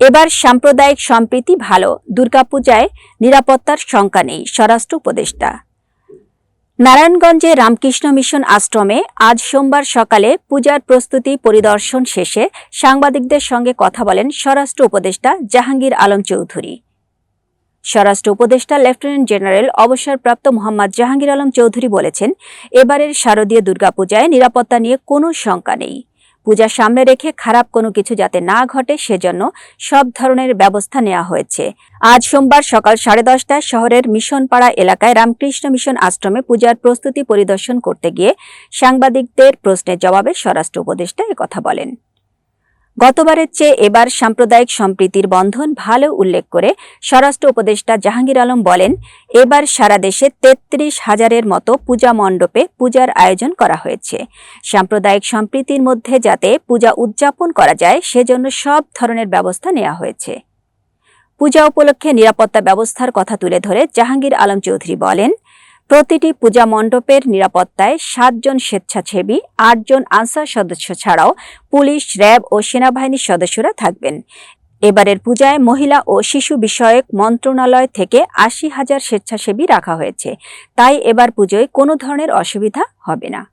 এবার সাম্প্রদায়িক সম্প্রীতি ভালো, দুর্গাপূজায় নিরাপত্তার শঙ্কা নেই, স্বরাষ্ট্র উপদেষ্টা। নারায়ণগঞ্জে রামকৃষ্ণ মিশন আশ্রমে আজ সোমবার সকালে পূজার প্রস্তুতি পরিদর্শন শেষে সাংবাদিকদের সঙ্গে কথা বলেন স্বরাষ্ট্র উপদেষ্টা জাহাঙ্গীর আলম চৌধুরী। স্বরাষ্ট্র উপদেষ্টা লেফটেন্যান্ট জেনারেল অবসরপ্রাপ্ত মোহাম্মদ জাহাঙ্গীর আলম চৌধুরী বলেছেন, এবারের শারদীয় দুর্গাপূজায় নিরাপত্তা নিয়ে কোনো শঙ্কা নেই। পূজা সামনে রেখে খারাপ কোনো কিছু যাতে না ঘটে, সেজন্য সব ধরনের ব্যবস্থা নেওয়া হয়েছে। আজ সোমবার সকাল সাড়ে দশটায় শহরের মিশনপাড়া এলাকায় রামকৃষ্ণ মিশন আশ্রমে পূজার প্রস্তুতি পরিদর্শন করতে গিয়ে সাংবাদিকদের প্রশ্নের জবাবে স্বরাষ্ট্র উপদেষ্টা কথা বলেন। গতবারের চেয়ে এবার সাম্প্রদায়িক সম্প্রীতির বন্ধন ভালো উল্লেখ করে স্বরাষ্ট্র উপদেষ্টা জাহাঙ্গীর আলম বলেন, এবার সারা দেশে তেত্রিশ হাজারের মতো পূজা মণ্ডপে পূজার আয়োজন করা হয়েছে। সাম্প্রদায়িক সম্প্রীতির মধ্যে যাতে পূজা উদযাপন করা যায়, সেজন্য সব ধরনের ব্যবস্থা নেওয়া হয়েছে। পূজা উপলক্ষে নিরাপত্তা ব্যবস্থার কথা তুলে ধরে জাহাঙ্গীর আলম চৌধুরী বলেন প্রতিটি পূজা মণ্ডপের নিরাপত্তায় সাতজন স্বেচ্ছাসেবী, আটজন আনসার সদস্য ছাড়াও পুলিশ, র্যাব ও সেনাবাহিনীর সদস্যরা থাকবেন। এবারের পূজায় মহিলা ও শিশু বিষয়ক মন্ত্রণালয় থেকে আশি হাজার স্বেচ্ছাসেবী রাখা হয়েছে। তাই এবার পুজোয় কোনো ধরনের অসুবিধা হবে না।